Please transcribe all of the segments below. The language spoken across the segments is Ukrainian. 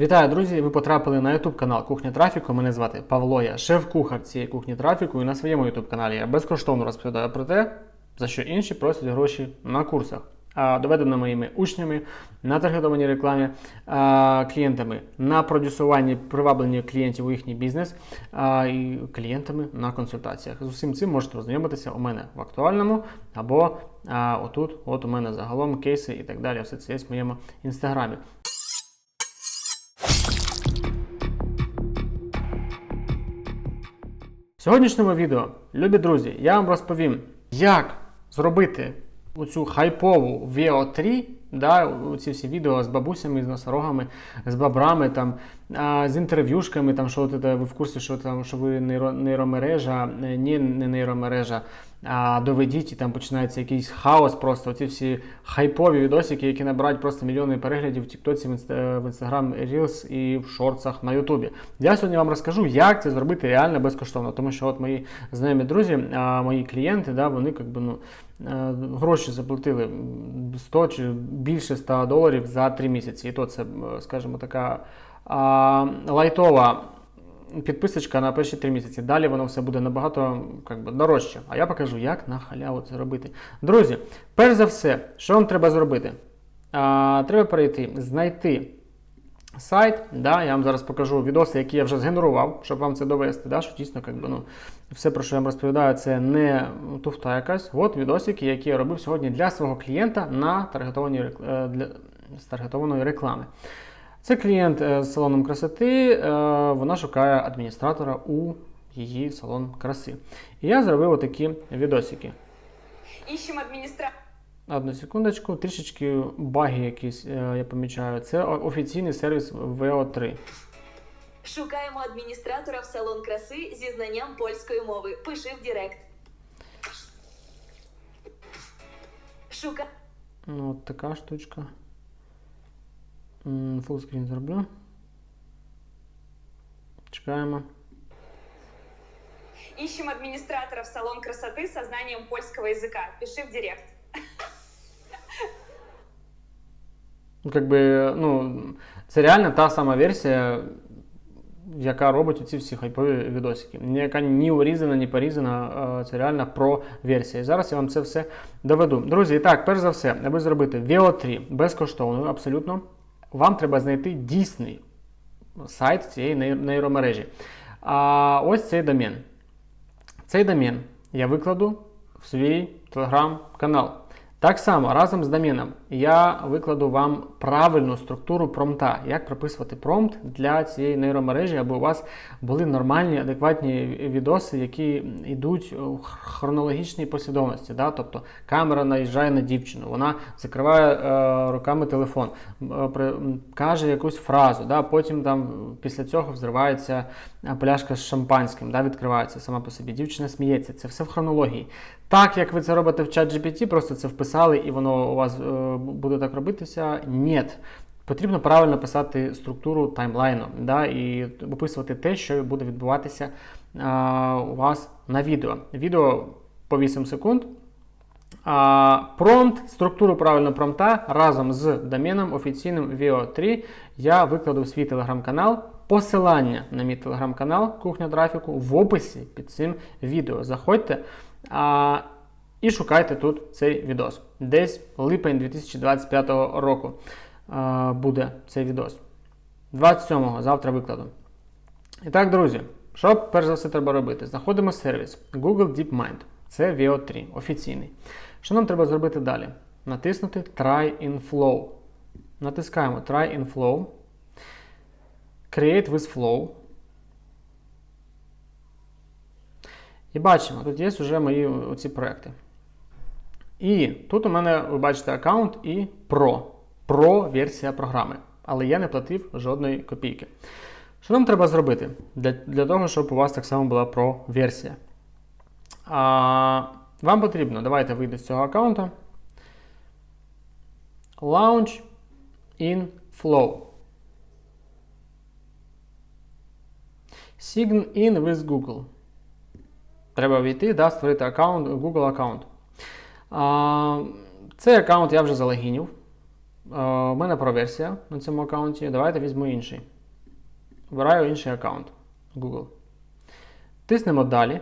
Вітаю, друзі! Ви потрапили на YouTube канал Кухня Трафіку. Мене звати Павло, я шеф-кухар цієї кухні трафіку. І на своєму YouTube каналі я безкоштовно розповідаю про те, за що інші просять гроші на курсах. Доведено моїми учнями на таргетованій рекламі, клієнтами на продюсуванні привабленні клієнтів у їхній бізнес і клієнтами на консультаціях. З усім цим можете ознайомитися у мене в актуальному або отут, от у мене загалом кейси і так далі. Все це є в моєму інстаграмі. Сьогоднішньому відео, любі друзі, я вам розповім, як зробити оцю хайпову VO3, да, ці всі відео з бабусями, з носорогами, з бабрами, там, з інтерв'юшками, там, що ви в курсі, що, там, що ви нейро, нейромережа, е, ні, не нейромережа, а доведіть, і там починається якийсь хаос просто. Оці всі хайпові відосики, які набирають просто мільйони переглядів в Тіктоці, в Інста- в Reels і в шорцах на Ютубі. Я сьогодні вам розкажу, як це зробити реально безкоштовно. Тому що от мої знайомі друзі, мої клієнти, да, вони як би, ну, е, гроші заплатили 100 чи більше 100 доларів за 3 місяці. І то це, е, скажімо, така а, лайтова підписочка на перші 3 місяці. Далі воно все буде набагато як би, дорожче. А я покажу, як на халяву це робити. Друзі, перш за все, що вам треба зробити? А, треба перейти, знайти сайт. Да, я вам зараз покажу відоси, які я вже згенерував, щоб вам це довести. Да, що дійсно, як ну, все, про що я вам розповідаю, це не туфта якась. От відосики, які я робив сьогодні для свого клієнта на таргетованій е, для, з таргетованої реклами. Це клієнт е, з салоном красоти, е, вона шукає адміністратора у її салон краси. І я зробив отакі відосики. Ищем администратора. Одну секундочку, трішечки баги якісь е, я помічаю. Це офіційний сервіс VO3. Шукаємо адміністратора в салон краси зі знанням польської мови. Пиши в Директ. Шука... Ну, от така штучка. Фулскрін зроблю. Чекаємо. Ищем администратора в салон красоты со знанием польского языка. Пиши в Директ. Ну, Как би, ну, це реально та сама версія, яка робить ці всі хайпові відосики. Ніяка ні урізана, ні порізана. Це реально про версія. І зараз я вам це все доведу. Друзі, так, перш за все, аби зробити VO3 безкоштовною, абсолютно, вам треба знайти дійсний сайт цієї нейромережі. А ось цей домен. Цей домен я викладу в свій телеграм-канал. Так само разом з доменом я викладу вам правильну структуру промпта, як прописувати промпт для цієї нейромережі, аби у вас були нормальні, адекватні відоси, які йдуть у хронологічній послідовності. Да? Тобто камера наїжджає на дівчину, вона закриває е, руками телефон, е, каже якусь фразу, да? потім там після цього взривається е, пляшка з шампанським, да? відкривається сама по собі. Дівчина сміється. Це все в хронології. Так, як ви це робите в чат GPT, просто це вписали і воно у вас е, буде так робитися. Ні. Потрібно правильно писати структуру таймлайну да, і описувати те, що буде відбуватися а, у вас на відео. Відео по 8 секунд. А, промпт, структуру правильно промпта разом з доменом офіційним VO3 я викладу в свій телеграм-канал. Посилання на мій телеграм-канал Кухня трафіку в описі під цим відео. Заходьте а, і шукайте тут цей відос. Десь липень 2025 року а, буде цей відос. 27-го завтра викладу. І так, друзі, що перш за все треба робити? Знаходимо сервіс Google DeepMind. Це VO3, офіційний. Що нам треба зробити далі? Натиснути Try in Flow. Натискаємо Try in Flow. Create with Flow. І бачимо, тут є вже мої оці проекти. І тут у мене, ви бачите, аккаунт і Pro. Pro версія програми. Але я не платив жодної копійки. Що нам треба зробити для, для того, щоб у вас так само була Pro версія? А, вам потрібно, давайте вийти з цього аккаунту. Launch in Flow. Sign in with Google. Треба війти, да, створити аккаунт, Google аккаунт. А, цей аккаунт я вже залогінів. у мене проверсія на цьому аккаунті. Давайте візьму інший. Вибираю інший аккаунт Google. Тиснемо далі.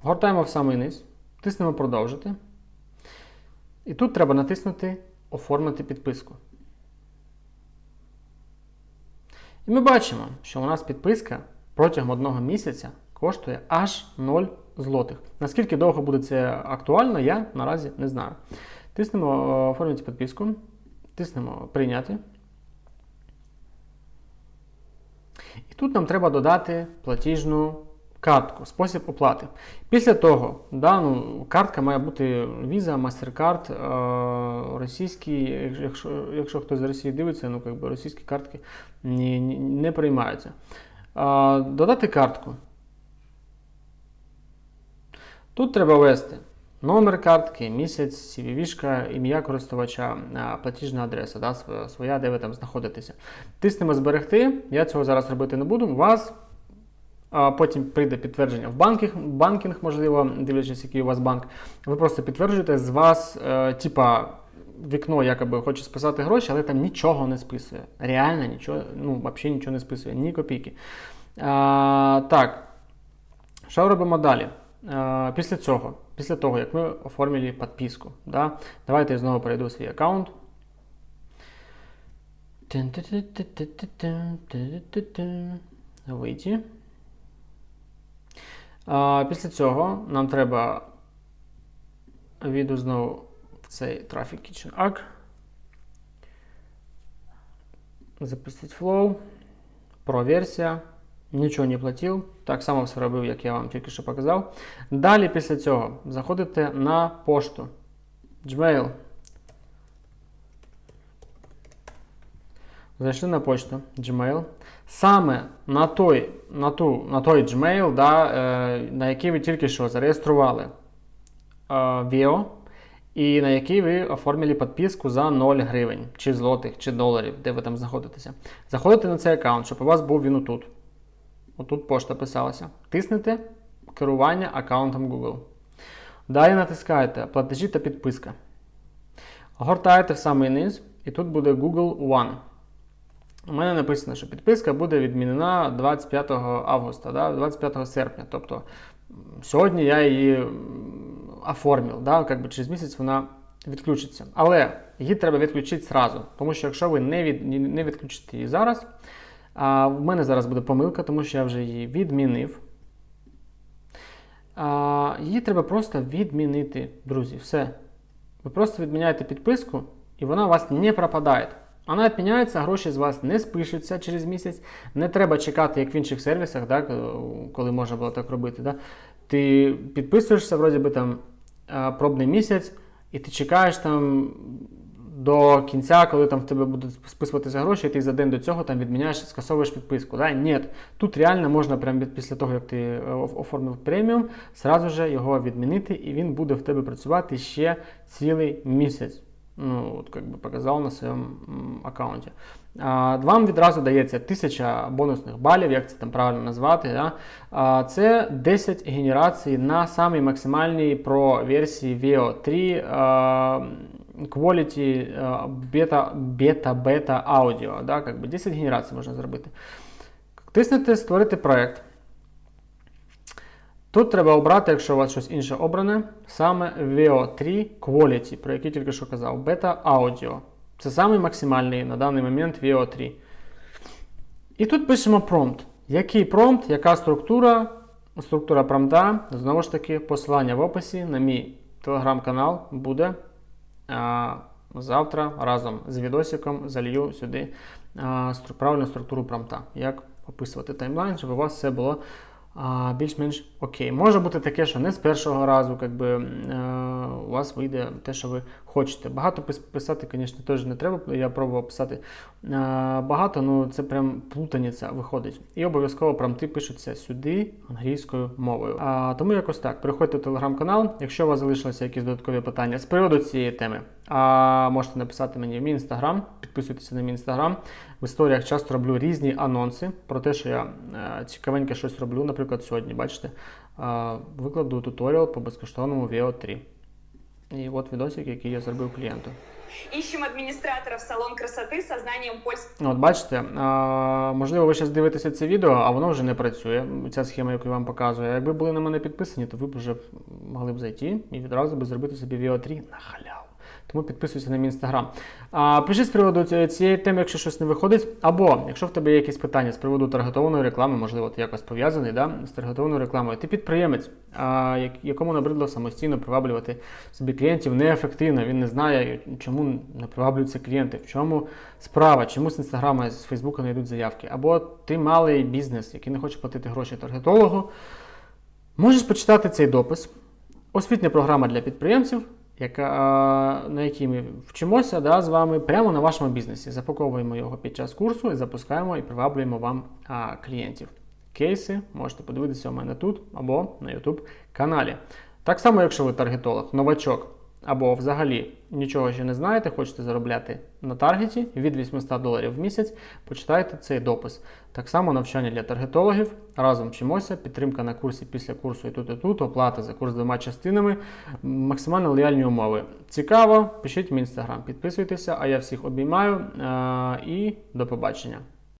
Гортаємо в самий низ. Тиснемо продовжити. І тут треба натиснути Оформити підписку. І ми бачимо, що у нас підписка протягом одного місяця коштує аж 0 злотих. Наскільки довго буде це актуально, я наразі не знаю. Тиснемо е, оформити підписку, тиснемо прийняти. І тут нам треба додати платіжну картку, спосіб оплати. Після того, да, картка має бути Visa, MasterCard, е, російські, якщо, якщо хтось з Росії дивиться, ну, якби російські картки ні, не приймаються. Е, додати картку. Тут треба ввести номер картки, місяць, CVV, ім'я користувача, платіжна адреса, да, своя- де ви там знаходитеся. Тиснемо зберегти. Я цього зараз робити не буду. У вас потім прийде підтвердження в банкінг, банкінг, можливо, дивлячись, який у вас банк. Ви просто підтверджуєте, з вас, е, типа, вікно якоби хоче списати гроші, але там нічого не списує. Реально нічого, ну, взагалі нічого не списує, ні копійки. А, так, що робимо далі? Е, Після цього, після того, як ми оформили підписку, да, давайте я знову перейду в свій аккаунт. Вийти. Після цього нам треба віду знову в цей Traffic Kitchen Arc. Запустити flow. Про версія. Нічого не платив. Так само все робив, як я вам тільки що показав. Далі після цього заходите на пошту. Gmail. Зайшли на почту Gmail. Саме на той, на ту, на той Gmail, да, е, на який ви тільки що зареєстрували е, Veo, і на який ви оформили підписку за 0 гривень, чи злотих, чи доларів, де ви там знаходитеся. Заходите на цей аккаунт, щоб у вас був він отут. Отут пошта писалася. Тиснете керування аккаунтом Google. Далі натискаєте платежі та підписка. Гортаєте в самий низ, і тут буде Google One. У мене написано, що підписка буде відмінена 25 августа, да, 25 серпня. Тобто сьогодні я її оформив, да, як би через місяць вона відключиться. Але її треба відключити зразу, тому що якщо ви не, від, не відключите її зараз, а в мене зараз буде помилка, тому що я вже її відмінив. А, її треба просто відмінити, друзі. Все. Ви просто відміняєте підписку, і вона у вас не пропадає. Вона відміняється, гроші з вас не спишуться через місяць. Не треба чекати, як в інших сервісах, да, коли можна було так робити. Да. Ти підписуєшся, вроді би там пробний місяць, і ти чекаєш там до кінця, коли там в тебе будуть списуватися гроші, і ти за день до цього там відміняєш, скасовуєш підписку. Да? Ні, тут реально можна прямо після того, як ти е, оформив преміум, сразу же його відмінити, і він буде в тебе працювати ще цілий місяць. Ну, от як би показав на своєму аккаунті. А, вам відразу дається 1000 бонусних балів, як це там правильно назвати. Да? А, це 10 генерацій на самій максимальній про версії VEO 3 а, Quality а, бета, бета, бета аудіо. Да? Как би 10 генерацій можна зробити. Тиснете Створити проект. Тут треба обрати, якщо у вас щось інше обране, саме VEO 3 Quality, про який тільки що казав, бета аудіо. Це самий максимальний на даний момент VEO 3. І тут пишемо промпт. Який промпт, яка структура, структура промпта, знову ж таки, посилання в описі на мій телеграм-канал буде завтра разом з відосиком залью сюди правильну структуру промта. Як описувати таймлайн, щоб у вас все було більш-менш окей. Може бути таке, що не з першого разу якби е, у вас вийде те, що ви хочете. Багато писати, звісно, теж не треба. Я пробував писати багато, ну це прям плутаниця виходить. І обов'язково промти пишуться сюди англійською мовою. А, тому якось так. Переходьте в телеграм-канал. Якщо у вас залишилися якісь додаткові питання з приводу цієї теми, а, можете написати мені в мій інстаграм, підписуйтеся на мій інстаграм. В історіях часто роблю різні анонси про те, що я е, цікавеньке щось роблю. Наприклад, сьогодні, бачите, викладу туторіал по безкоштовному VO3. І от відосик, який я зробив клієнту. Іщемо адміністратора в салон красоти з знанням польського. От бачите, а, можливо, ви зараз дивитеся це відео, а воно вже не працює. Ця схема, яку я вам показую. Якби були на мене підписані, то ви б вже могли б зайти і відразу б зробити собі VO3 на халяву. Тому підписуйся на мій інстаграм. Пиши з приводу цієї теми, якщо щось не виходить. Або якщо в тебе є якісь питання з приводу таргетованої реклами, можливо, ти якось пов'язаний да, з таргетованою рекламою. Ти підприємець, а, якому набридло самостійно приваблювати собі клієнтів неефективно. Він не знає, чому не приваблюються клієнти, в чому справа, чому з інстаграма, з Фейсбука не йдуть заявки. Або ти малий бізнес, який не хоче платити гроші таргетологу. Можеш почитати цей допис. Освітня програма для підприємців, яка, на якій ми вчимося да, з вами прямо на вашому бізнесі. Запаковуємо його під час курсу і запускаємо і приваблюємо вам а, клієнтів. Кейси можете подивитися у мене тут або на YouTube каналі. Так само, якщо ви таргетолог, новачок або взагалі нічого ще не знаєте, хочете заробляти на таргеті від 800 доларів в місяць, почитайте цей допис. Так само навчання для таргетологів. Разом вчимося, підтримка на курсі після курсу і тут, і тут, оплата за курс двома частинами, максимально лояльні умови. Цікаво, пишіть в мій інстаграм, підписуйтеся, а я всіх обіймаю е- і до побачення.